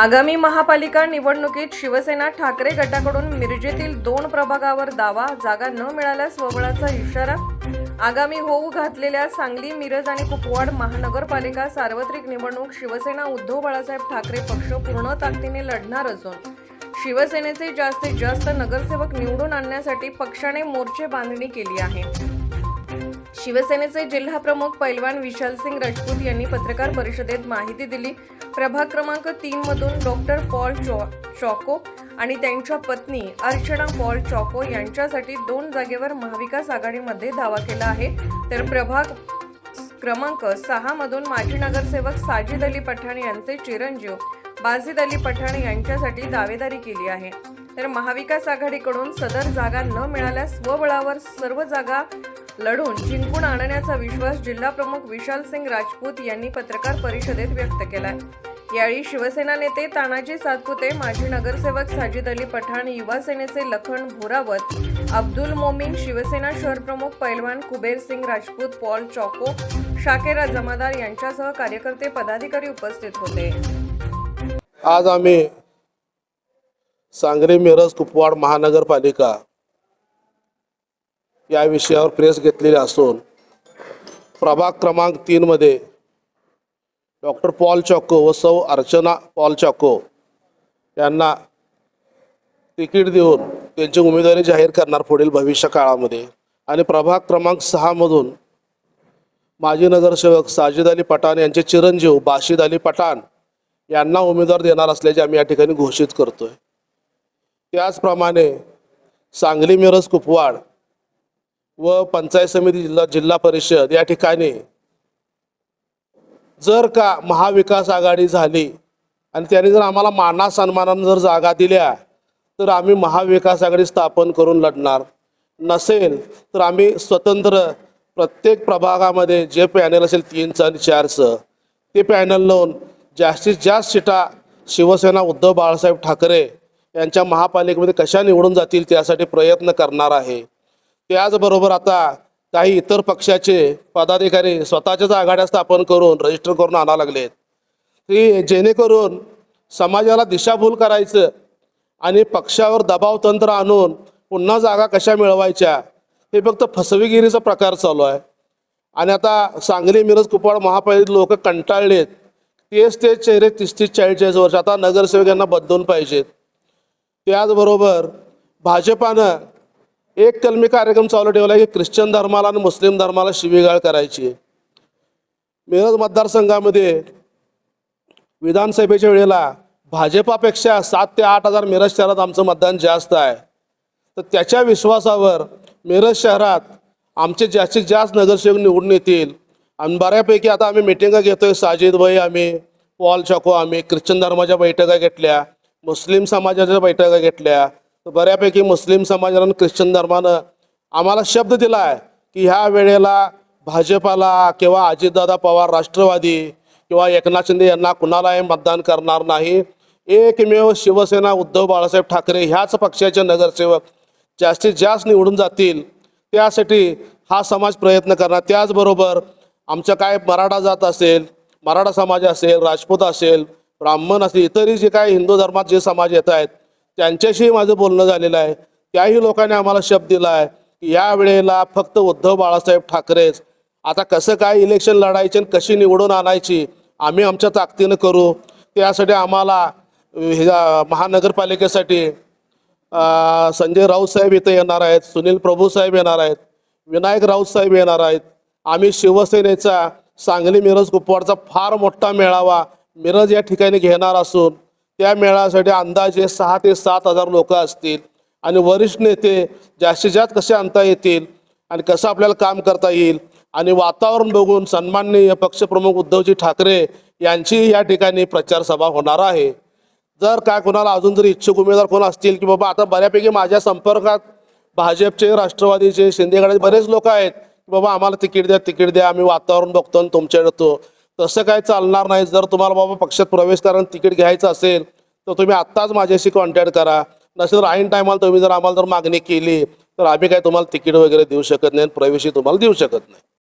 आगामी महापालिका निवडणुकीत शिवसेना ठाकरे गटाकडून मिरजेतील दोन प्रभागावर दावा जागा न मिळाल्यास वबळाचा इशारा. आगामी होऊ घातलेल्या सांगली मिरज आणि कुपवाड महानगरपालिका सार्वत्रिक निवडणूक शिवसेना उद्धव बाळासाहेब ठाकरे पक्ष पूर्ण ताकदीने लढणार असून शिवसेनेचे जास्तीत जास्त नगरसेवक निवडून आणण्यासाठी पक्षाने मोर्चे बांधणी केली आहे. शिवसेनेचे जिल्हा प्रमुख पैलवान विशाल सिंग राजपूत यांनी पत्रकार परिषदेत माहिती दिली. प्रभाग क्रमांक तीन मधून डॉक्टर पॉल चॉ चॉको आणि त्यांच्या पत्नी अर्चना पॉल चॉको यांच्यासाठी दोन जागेवर महाविकास आघाडीमध्ये दावा केला आहे. तर प्रभाग क्रमांक सहा मधून माजी नगरसेवक साजिद अली पठाण यांचे चिरंजीव बाजिद अली पठाण यांच्यासाठी दावेदारी केली आहे. तर महाविकास आघाडीकडून सदर जागा न मिळाल्यास स्वबळावर सर्व जागा लढून जिंकून आणण्याचा विश्वास जिल्हा प्रमुख विशाल सिंग राजपूत यांनी पत्रकार परिषदेत व्यक्त केलाय. यावेळी शिवसेना नेते तानाजी सातपुते माजी नगरसेवक साजिद अली पठाण युवा सेनेचे लखन भोरावत अब्दुल मोमीन शिवसेना शहर प्रमुख पैलवान कुबेर सिंग राजपूत पॉल चॉको शाकेरा जमादार यांच्यासह कार्यकर्ते पदाधिकारी उपस्थित होते. आज आम्ही सांगली मिरज कुपवाड महानगरपालिका या विषयावर प्रेस घेतलेली असून प्रभाग क्रमांक तीनमध्ये डॉक्टर पॉल चॉको व सौ अर्चना पॉल चॉको यांना तिकीट देऊन त्यांची उमेदवारी जाहीर करणार पुढील भविष्य काळामध्ये. आणि प्रभाग क्रमांक सहामधून माजी नगरसेवक साजिद अली पठाण यांचे चिरंजीव बाशिद अली पठाण यांना उमेदवार देणार असल्याचे आम्ही या ठिकाणी घोषित करतो आहे त्याचप्रमाणे सांगली मिरज कुपवाड व पंचायत समिती जिल्हा जिल्हा परिषद या ठिकाणी जर का महाविकास आघाडी झाली आणि त्याने जर आम्हाला माना सन्मानानं जर जागा दिल्या तर आम्ही महाविकास आघाडी स्थापन करून लढणार नसेल तर आम्ही स्वतंत्र प्रत्येक प्रभागामध्ये जे पॅनल असेल तीनचं आणि चारचं ते पॅनल लावून जास्तीत जास्त सीटा शिवसेना उद्धव बाळासाहेब ठाकरे यांच्या महापालिकेमध्ये कशा निवडून जातील त्यासाठी प्रयत्न करणार आहे. त्याचबरोबर आता काही इतर पक्षाचे पदाधिकारी स्वतःच्याच आघाड्या स्थापन करून रजिस्टर करून आणा लागलेत की जेणेकरून समाजाला दिशाभूल करायचं आणि पक्षावर दबाव तंत्र आणून पुन्हा जागा कशा मिळवायच्या हे फक्त फसवेगिरीचा प्रकार चालू आहे. आणि आता सांगली मिरज कुपवाड महापालिकेत लोक कंटाळलेत. तेच ते चेहरे तीस तीस चाळीस चाळीस वर्ष आता नगरसेवक यांना बदलून पाहिजेत. त्याचबरोबर भाजपानं एक कलमी कार्यक्रम चालू ठेवला की ख्रिश्चन धर्माला आणि मुस्लिम धर्माला शिवीगाळ करायची. मिरज मतदारसंघामध्ये विधानसभेच्या वेळेला भाजपापेक्षा सात ते आठ हजार मिरज शहरात आमचं मतदान जास्त आहे. तर त्याच्या विश्वासावर मिरज शहरात आमचे जास्तीत जास्त नगरसेवक निवडून येतील. आणि बऱ्यापैकी आता आम्ही मिटिंगा घेतोय. साजिद भाई आम्ही पॉल चॉको आम्ही ख्रिश्चन धर्माच्या बैठका घेतल्या मुस्लिम समाजाच्या बैठका घेतल्या तर बऱ्यापैकी मुस्लिम समाजानं आणि ख्रिश्चन धर्मानं आम्हाला शब्द दिला आहे की ह्या वेळेला भाजपाला किंवा अजितदादा पवार राष्ट्रवादी किंवा एकनाथ शिंदे यांना कुणालाही मतदान करणार नाही. एकमेव शिवसेना उद्धव बाळासाहेब ठाकरे ह्याच पक्षाचे नगरसेवक जास्तीत जास्त निवडून जातील त्यासाठी हा समाज प्रयत्न करणार. त्याचबरोबर आमचं काय मराठा जात असेल मराठा समाज असेल राजपूत असेल ब्राह्मण असेल इतरही जे काय हिंदू धर्मात जे समाज येत आहेत त्यांच्याशीही माझं बोलणं झालेलं आहे. त्याही लोकांनी आम्हाला शब्द दिला आहे की या वेळेला फक्त उद्धव बाळासाहेब ठाकरेच. आता कसं काय इलेक्शन लढायचे आणि कशी निवडून आणायची आम्ही आमच्या ताकदीनं करू. त्यासाठी आम्हाला ह्या महानगरपालिकेसाठी संजय राऊत साहेब इथे येणार आहेत सुनील प्रभू साहेब येणार आहेत विनायक राऊत साहेब येणार आहेत. आम्ही शिवसेनेचा सांगली मिरज कुपवाडचा फार मोठा मेळावा मिरज या ठिकाणी घेणार असून त्या मेळाव्यासाठी अंदाजे सहा ते सात हजार लोक असतील आणि वरिष्ठ नेते जास्तीत जास्त कसे आणता येतील आणि कसं आपल्याला काम करता येईल आणि वातावरण बघून सन्माननीय पक्षप्रमुख उद्धवजी ठाकरे यांची या ठिकाणी प्रचार सभा होणार आहे. जर काय कोणाला अजून जर इच्छुक उमेदवार कोण असतील की बाबा आता बऱ्यापैकी माझ्या संपर्कात भाजपचे राष्ट्रवादीचे शिंदेगडाचे बरेच लोक आहेत की बाबा आम्हाला तिकीट द्या तिकीट द्या आम्ही वातावरण बघतो आणि तुमच्या येतो तसं काय चालणार नाही. जर तुम्हाला बाबा पक्षात प्रवेश करा तिकीट घ्यायचं असेल तर तुम्ही आत्ताच माझ्याशी कॉन्टॅक्ट करा. नसेल तर ऐन टायमाला तुम्ही जर आम्हाला जर मागणी केली तर आम्ही काय तुम्हाला तिकीट वगैरे देऊ शकत नाही आणि प्रवेशही तुम्हाला देऊ शकत नाही.